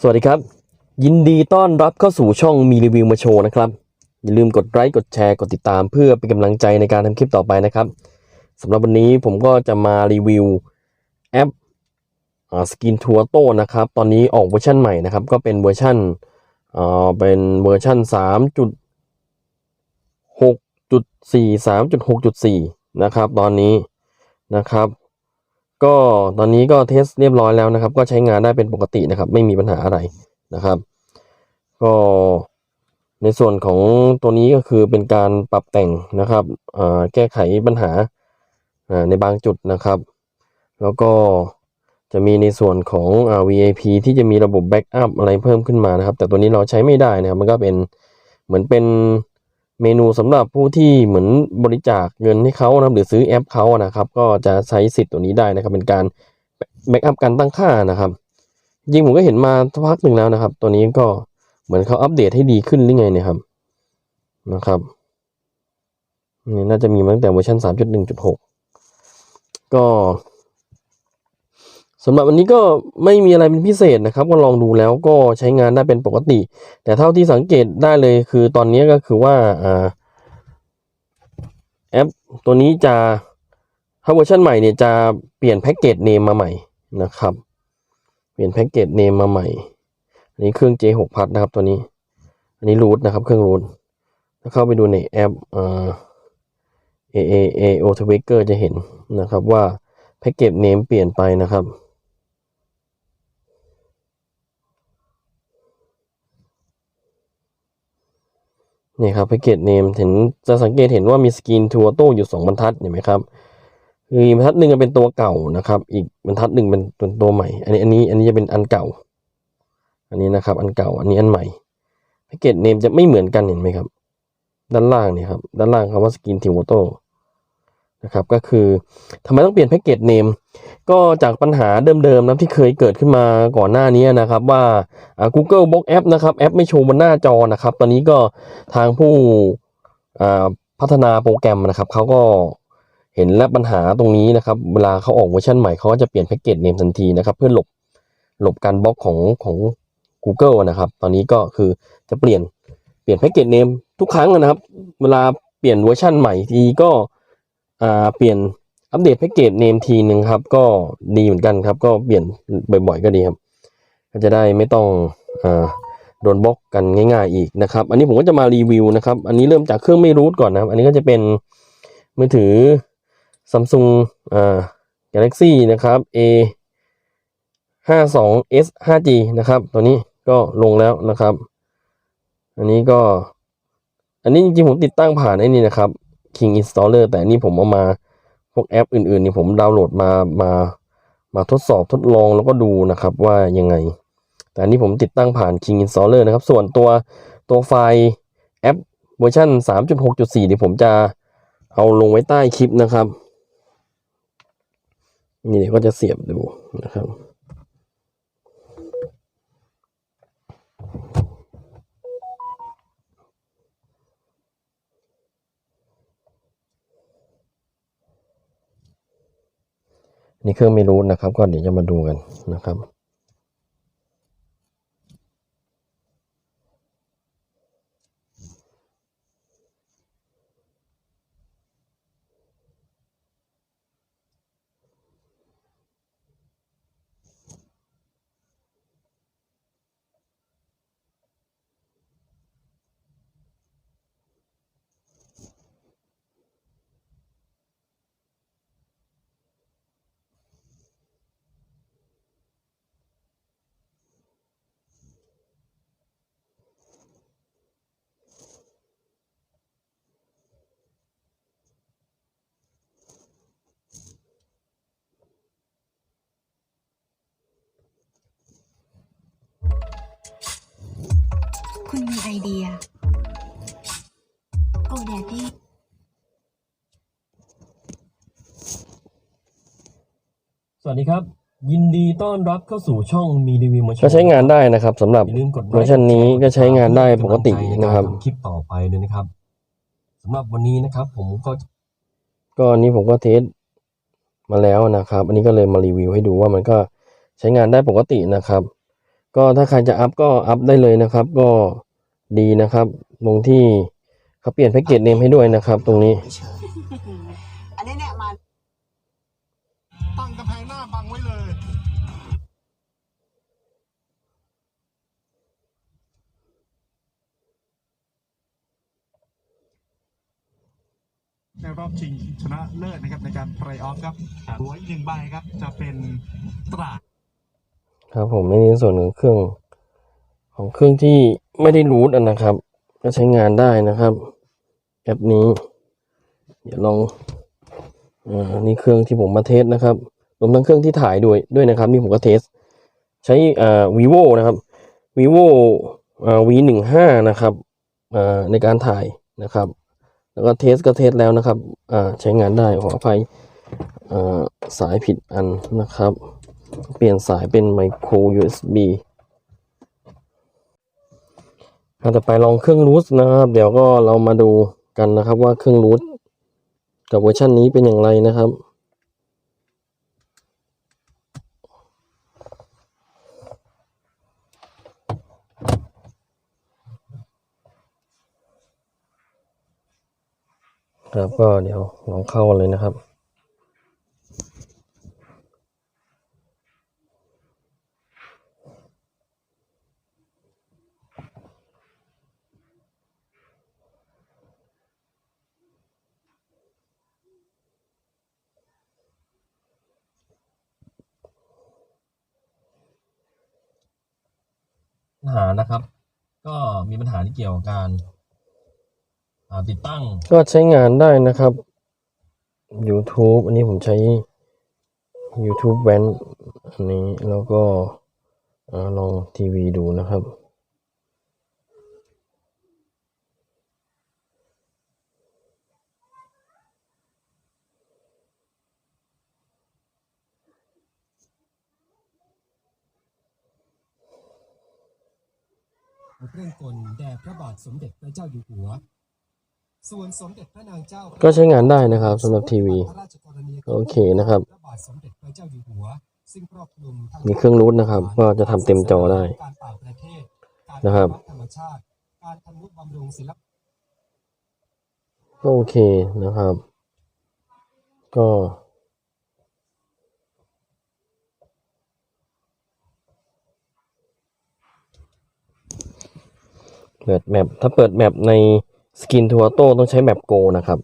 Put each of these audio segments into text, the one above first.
สวัสดีครับ ยินดีต้อนรับเข้าสู่ช่องมีรีวิวมาโชว์นะครับ อย่าลืมกดไลค์กดแชร์กดติดตามเพื่อเป็นกำลังใจในการทำคลิปต่อไปนะครับสำหรับวันนี้ผมก็จะมารีวิวแอปสกินทัวโต้นะครับ ตอนนี้ออกเวอร์ชันใหม่นะครับ ก็เป็นเวอร์ชันอ่าเป็นเวอร์ชัน3จุด6จุด4 3จุด6จุด4นะครับ ตอนนี้นะครับ ก็ตอนนี้ก็เทสเรียบร้อยแล้วนะครับ ก็ใช้งานได้เป็นปกตินะครับ ไม่มีปัญหาอะไรนะครับ ก็ในส่วนของตัวนี้ก็คือเป็นการปรับแต่งนะครับแก้ไขปัญหาในบางจุดนะครับ แล้วก็จะมีในส่วนของ VIP ที่จะมีระบบแบ็กอัพอะไรเพิ่มขึ้นมานะครับ แต่ตัวนี้เราใช้ไม่ได้นะครับ มันก็เป็นเหมือนเป็น เมนูสำหรับผู้ที่เหมือนบริจาคเงินให้เขานะครับหรือซื้อแอปเขานะครับ ก็จะใช้สิทธิ์ตัวนี้ได้นะครับ เป็นการแบ็กอัพการตั้งค่านะครับ จริงผมก็เห็นมาสักพักหนึ่งแล้วนะครับ ตัวนี้ก็เหมือนเขาอัปเดตให้ดีขึ้นหรือไงเนี่ยครับนะครับนี่น่าจะมีมาตั้งแต่เวอร์ชัน3.1.6 ก็ สำหรับวันนี้ก็ไม่มีอะไรเป็นพิเศษนะครับ ก็ลองดูแล้วก็ใช้งานได้เป็นปกติ แต่เท่าที่สังเกตได้เลยคือตอนนี้ก็คือว่าอแอปตัวนี้จะถ้าเวอร์ชันใหม่เนี่ยจะเปลี่ยนแพ็กเกจเนมมาใหม่นะครับ เปลี่ยนแพ็กเกจเนมมาใหม่อันนี้เครื่อง J6 พัดนะครับตัวนี้ อันนี้รูทนะครับ เครื่องรูทถ้าเข้าไปดูในแอปอ่า A A A O t w a k e r จะเห็นนะครับว่าแพ็กเกจเนมเปลี่ยนไปนะครับ นี่ครับแพ็กเกจเนมเห็นจะสังเกตเห็นว่ามีสกรีนทัวโต้อยู่สองบรรทัดเห็นไหมครับคือบรรทัดหนึ่งเป็นตัวเก่านะครับ อีกบรรทัดหนึ่งเป็นตัวตัวใหม่ อันนี้อันนี้อันนี้จะเป็นอันเก่า อันนี้นะครับ อันเก่า อันนี้อันใหม่แพ็กเกจเนมจะไม่เหมือนกันเห็นไหมครับ ด้านล่างเนี่ยครับ ด้านล่างคำว่าสกรีนทัวโต้ นะครับก็คือทำไมต้องเปลี่ยนแพ็กเกจเนมก็จากปัญหาเดิมๆนะที่เคยเกิดขึ้นมาก่อนหน้านี้นะครับว่าอ่า Google Box App นะครับแอปไม่โชว์บนหน้าจอนะครับ ตอนนี้ก็ทางผู้อ่าพัฒนาโปรแกรมนะครับเขาก็เห็นและปัญหาตรงนี้นะครับ เวลาเขาออกเวอร์ชันใหม่เขาก็จะเปลี่ยนแพ็กเกจเนมทันทีนะครับ เพื่อหลบหลบการบล็อกของของ Google นะครับ ตอนนี้ก็คือจะเปลี่ยนเปลี่ยนแพ็กเกจเนมทุกครั้งนะครับ เวลาเปลี่ยนเวอร์ชันใหม่ทีก็ อ่าเปลี่ยนอัปเดตแพ็กเกจเนมทีหนึ่งครับ ก็ดีเหมือนกันครับ ก็เปลี่ยนบ่อยๆ ก็ดีครับ ก็จะได้ไม่ต้องอ่าโดนบล็อกกันง่ายๆอีกนะครับ อันนี้ผมก็จะมารีวิวนะครับ อันนี้เริ่มจากเครื่องไม่รูทก่อนนะครับ อันนี้ก็จะเป็นมือถือ Samsung อ่า Galaxy นะครับ A 52 S 5G นะครับ ตัวนี้ก็ลงแล้วนะครับ อันนี้ก็ อันนี้จริงๆผมติดตั้งผ่านไอ้นี่นะครับ King Installer แต่นนี้ผมเอามาพวกแอปอื่นๆนี่ผมดาวน์โหลดมามามาทดสอบทดลองแล้วก็ดูนะครับว่ายังไง แต่อันนี้ผมติดตั้งผ่าน King Installer นะครับ ส่วนตัวตัวไฟล์แอปเวอร์ชัน3.6.4เดี๋ยวผมจะเอาลงไว้ใต้คลิปนะครับ นี่เดี๋ยวก็จะเสียบดูนะครับ นี่เครื่องไม่รู้นะครับ ก็เดี๋ยวจะมาดูกันนะครับ คุณมีไอเดีย โอแดดดี้สวัสดีครับ ยินดีต้อนรับเข้าสู่ช่องมีรีวิวมาก็ใช้งานได้นะครับสำหรับอย่าลืมกดไลค์เวอร์ชันนี้ก็ใช้งานได้ปกตินะครับเพื่อเป็นกำลังใจใกาทำคลิปต่อไปด้วยนะครับสำหรับวันนี้นะครับ ผมก็ ก็อันนี้ผมก็เทสมาแล้วนะครับ อันนี้ก็เลยมารีวิวให้ดูว่ามันก็ใช้งานได้ปกตินะครับ ก็ถ้าใครจะอัพก็อัพได้เลยนะครับ ก็ ดีนะครับตรงที่เขาเปลี่ยนแพ็กเกจเนมให้ด้วยนะครับ ตรงนี้เฉยอันนี้เนี่ยมาตั้งกำแพงหน้าบังไว้เลยในรอบชิงชนะเลิศนะครับในการเพลย์ออฟครับหัวอีกหนึ่งใบครับ จะเป็นตราดครับผมในส่วนของเครื่อง ของเครื่องที่ไม่ได้รูทนะครับ ก็ใช้งานได้นะครับแอปนี้ เดี๋ยวลองอ่านี่เครื่องที่ผมมาเทสนะครับรวมทั้งเครื่องที่ถ่ายด้วยด้วยนะครับ นี่ผมก็เทส ใช้อ่า vivo นะครับ vivo อ่า v หนึ่งห้านะครับอ่าในการถ่ายนะครับ แล้วก็เทสก็เทสแล้วนะครับอ่าใช้งานได้ขออภัยอ่าสายผิดอันนะครับ เปลี่ยนสายเป็น micro USB อ ต่อไปลองเครื่องรูทนะครับ เดี๋ยวก็เรามาดูกันนะครับว่าเครื่องรูทกับเวอร์ชันนี้เป็นอย่างไรนะครับ ครับก็เดี๋ยวลองเข้าเลยนะครับ ปัญหานะครับ ก็มีปัญหาที่เกี่ยวกับการติดตั้ง ก็ใช้งานได้นะครับ YouTube อันนี้ผมใช้ YouTube แวนอันนี้แล้วก็อลองทีวีดูนะครับ เครื่องกลแด่พระบาทสมเด็จพระเจ้าอยู่หัว ส่วนสมเด็จพระนางเจ้าก็ใช้งานได้นะครับสำหรับทีวีพระราชกรณียกิจโอเคนะครับ พระบาทสมเด็จพระเจ้าอยู่หัวซึ่งครอบคลุมทั้มีเครื่องรูทนะครับ ก็จะทำเต็มจอได้ การต่างประเทศการนะครับอนุธรรมชาติ การทำนุบำรุงศิลปก็โอเคนะครับ ก็ เปิดแมปถ้าเปิดแมปในสกินทัวโต้ต้องใช้แมปโกนะครับ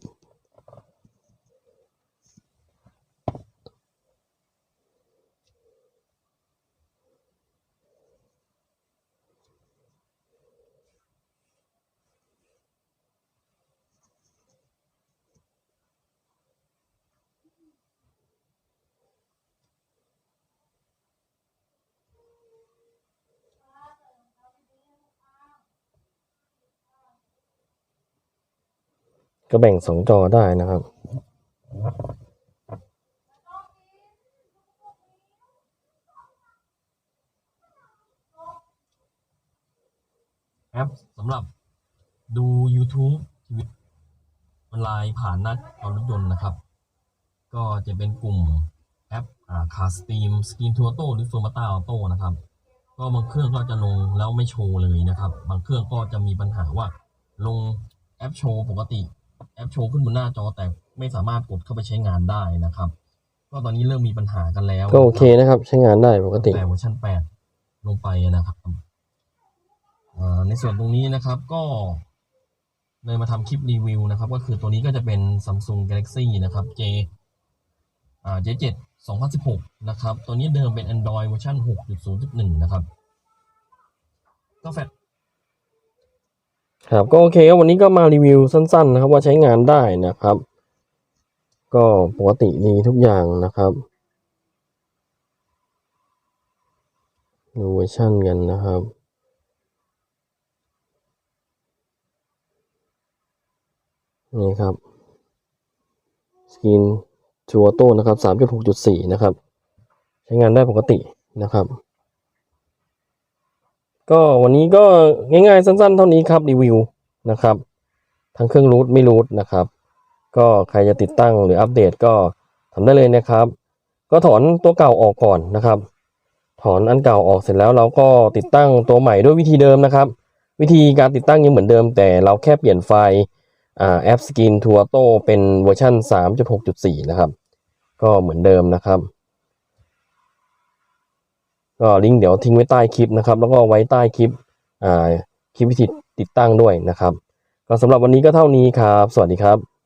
ก็แบ่งสองจอได้นะครับแอปสำหรับดู YouTube ชีวิตออนไลน์ผ่านหน้าจอรถยนต์นะครับ ก็จะเป็นกลุ่มแอปอ่าคาสตีมสกินทัวโต้หรือโซมาต้าออโต้นะครับ ก็บางเครื่องก็จะลงแล้วไม่โชว์เลยนะครับ บางเครื่องก็จะมีปัญหาว่าลงแอปโชว์ปกติ แอปโชว์ขึ้นบนหน้าจอแต่ไม่สามารถกดเข้าไปใช้งานได้นะครับ ก็ตอนนี้เริ่มมีปัญหากันแล้วก็โอเคนะครับ ใช้งานได้ปกติแต่เวอร์ชัน8 ลงไปนะครับอ่าในส่วนตรงนี้นะครับก็เลยมาทำคลิปรีวิวนะครับ ก็คือตัวนี้ก็จะเป็น Samsung Galaxy นะครับ J อ่า J7 2016 นะครับ ตัวนี้เดิมเป็น Android เวอร์ชัน6.0.1 นะครับ ก็แฟลช ครับก็โอเคครับวันนี้ก็มารีวิวสั้นๆ นะครับ ว่าใช้งานได้นะครับ ก็ปกติดีทุกอย่างนะครับดูเวอร์ชันกันนะครับนี่ครับสกินชัวโต้นะครับสามจุดหกจุดสี่นะครับ ใช้งานได้ปกตินะครับ ก็วันนี้ก็ง่ายๆสั้น ๆ เท่านี้ครับรีวิวนะครับ ทั้งเครื่องรูทไม่รูทนะครับ ก็ใครจะติดตั้งหรืออัปเดตก็ทำได้เลยนะครับ ก็ถอนตัวเก่าออกก่อนนะครับ ถอนอันเก่าออกเสร็จแล้วเราก็ติดตั้งตัวใหม่ด้วยวิธีเดิมนะครับ วิธีการติดตั้งยังเหมือนเดิม แต่เราแค่เปลี่ยนไฟล์แอป Skin t o u t o เป็นเวอร์ชัน3.6.4 นะครับ ก็เหมือนเดิมนะครับ ก็ลิงก์เดี๋ยวทิ้งไว้ใต้คลิปนะครับ แล้วก็ไว้ใต้คลิปคลิปวิธีติดตั้งด้วยนะครับ ก็สำหรับวันนี้ก็เท่านี้ครับ สวัสดีครับ